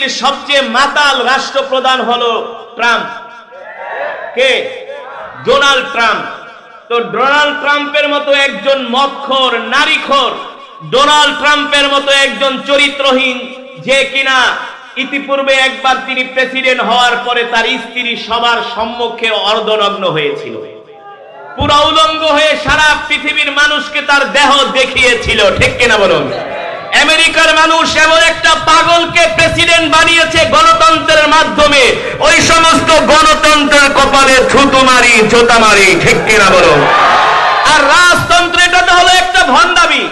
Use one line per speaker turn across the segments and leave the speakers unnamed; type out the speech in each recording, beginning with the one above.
পৃথিবীর সবচেয়ে মাতাল রাষ্ট্রপ্রধান হলো ট্রাম্প। কে? Donald Trump. তো ডোনাল্ড ট্রাম্পের মতো একজন মক্ষর, নারীখোর, ডোনাল্ড ট্রাম্পের মতো একজন চরিত্রহীন, যে কিনা ইতিপূর্বে একবার তিনি প্রেসিডেন্ট হওয়ার পরে তার স্ত্রী সবার সম্মুখে অর্ধনগ্ন হয়েছিল। পুরো উলঙ্গ হয়ে সারা পৃথিবীর মানুষকে তার দেহ দেখিয়েছিল, ঠিক কিনা বলুন? আমেরিকার মানুষ এমন একটা প্রেসিডেন্ট বানিয়েছে গণতন্ত্রের মাধ্যমে। ওই সমস্ত গণতন্ত্রের কপালে থুতু মারি, জোতা মারি, ঠিক কিনা বলুন আর রাজতন্ত্র এটা তো হলো একটা ভণ্ডামি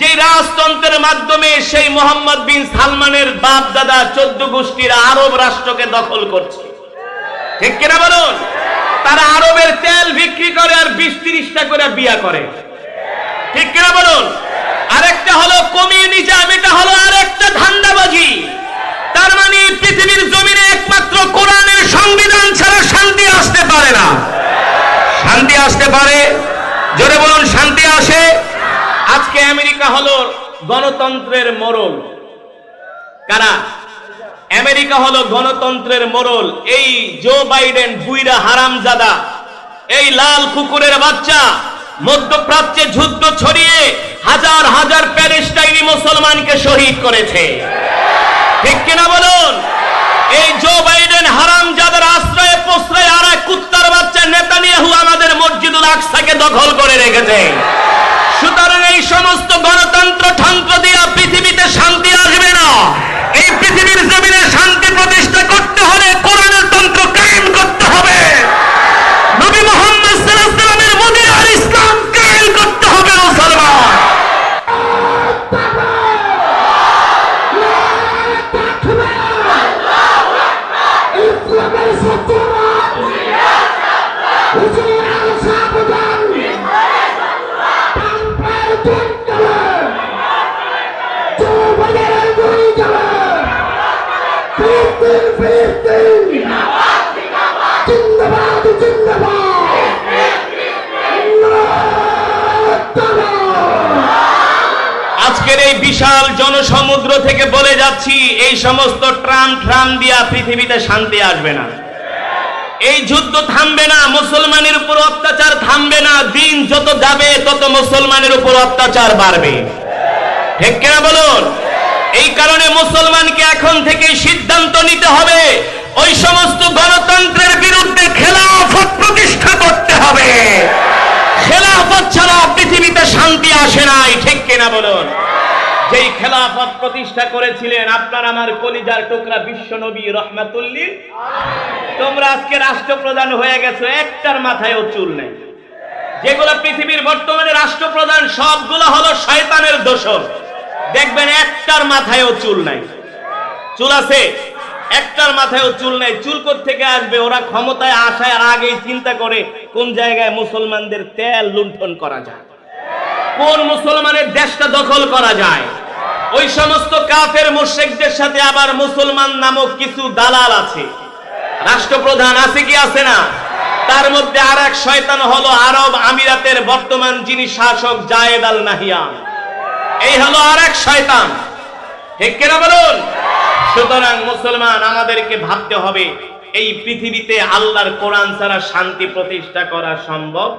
যে রাজতন্ত্রের মাধ্যমে সেই মোহাম্মদ বিন সালমানের বাপ দাদা চোদ্দ গোষ্ঠীর আরব রাষ্ট্রকে দখল করছে। ঠিক কিনা বলুন তারা আরবের তেল বিক্রি করে আর বিশ তিরিশটা করে বিয়া করে। ঠিক কিনা বলুন আরেকটা হলো কমিউনিজম, এটা হলো আরেকটা ধান্দাবাজি তার মানে পৃথিবীর জমিনে একমাত্র কোরআনের সংবিধান ছাড়া শান্তি আসতে পারে না শান্তি আসতে পারে। জোরে বলুন, শান্তি আসে। আজকে আমেরিকা হলো গণতন্ত্রের মরল কারা? আমেরিকা হলো গণতন্ত্রের মোড়ল। এই জো বাইডেন বুইরা হারামজাদা, এই লাল কুকুরের বাচ্চা, মধ্যপ্রাচ্যে যুদ্ধ ছড়িয়ে হাজার হাজার প্যালেস্টাইনি মুসলমানকে শহীদ করেছে। ঠিক কিনা দখল করে রেখেছে। এই বিশাল জনসমুদ্র থেকে বলে যাচ্ছি, এই সমস্ত ট্রাম ট্রাম দিয়া পৃথিবীতে শান্তি আসবে না। এই যুদ্ধ থামবে না, মুসলমানের উপর অত্যাচার থামবে না, দিন যত যাবে, তত মুসলমানের উপর অত্যাচার বাড়বে। ঠিক কিনা বলুন? এই কারণে মুসলমানকে এখন থেকে সিদ্ধান্ত নিতে হবে, ওই সমস্ত গণতন্ত্রের বিরুদ্ধে খেলাফত প্রতিষ্ঠা করতে হবে। খেলাফত ছাড়া পৃথিবীতে শান্তি আসে নাই, ঠিক কিনা বলুন? যেই খেলাফত প্রতিষ্ঠা করেছিলেন আপনার আমার কলিজার টুকরা বিশ্ব নবী রহমাতুল্লিল তোমরা আজকে রাষ্ট্রপ্রধান হয়ে গেছো, একটার মাথায়ও চুল নেই। যেগুলো পৃথিবীর বর্তমানে রাষ্ট্রপ্রধান, সবগুলো হলো শয়তানের দোষর। দেখবেন একটার মাথায়ও চুল নাই। চুল আছে, একটার মাথায়ও চুল নাই। চুল থেকে আসবে? ওরা ক্ষমতায় আসার আগেই চিন্তা করে কোন জায়গায় মুসলমানদের তেল লুণ্ঠন করা যায়। কোন মুসলমানের দেশটা দখল করা যায়? ওই সমস্ত কাফের মুশরিকদের সাথে আবার মুসলমান নামক কিছু দালাল আছে। রাষ্ট্রপ্রধান আছে কি, আছে না? তার মধ্যে আর এক শয়তান হলো আরব আমিরাতের বর্তমান যিনি শাসক জায়েদ আল নাহিয়ান। এই হলো আর এক শয়তান। ঠিক কিনা বলুন? সুতরাং মুসলমান, আমাদেরকে ভাবতে হবে, এই পৃথিবীতে আল্লাহর কোরআন ছাড়া শান্তি প্রতিষ্ঠা করা সম্ভব?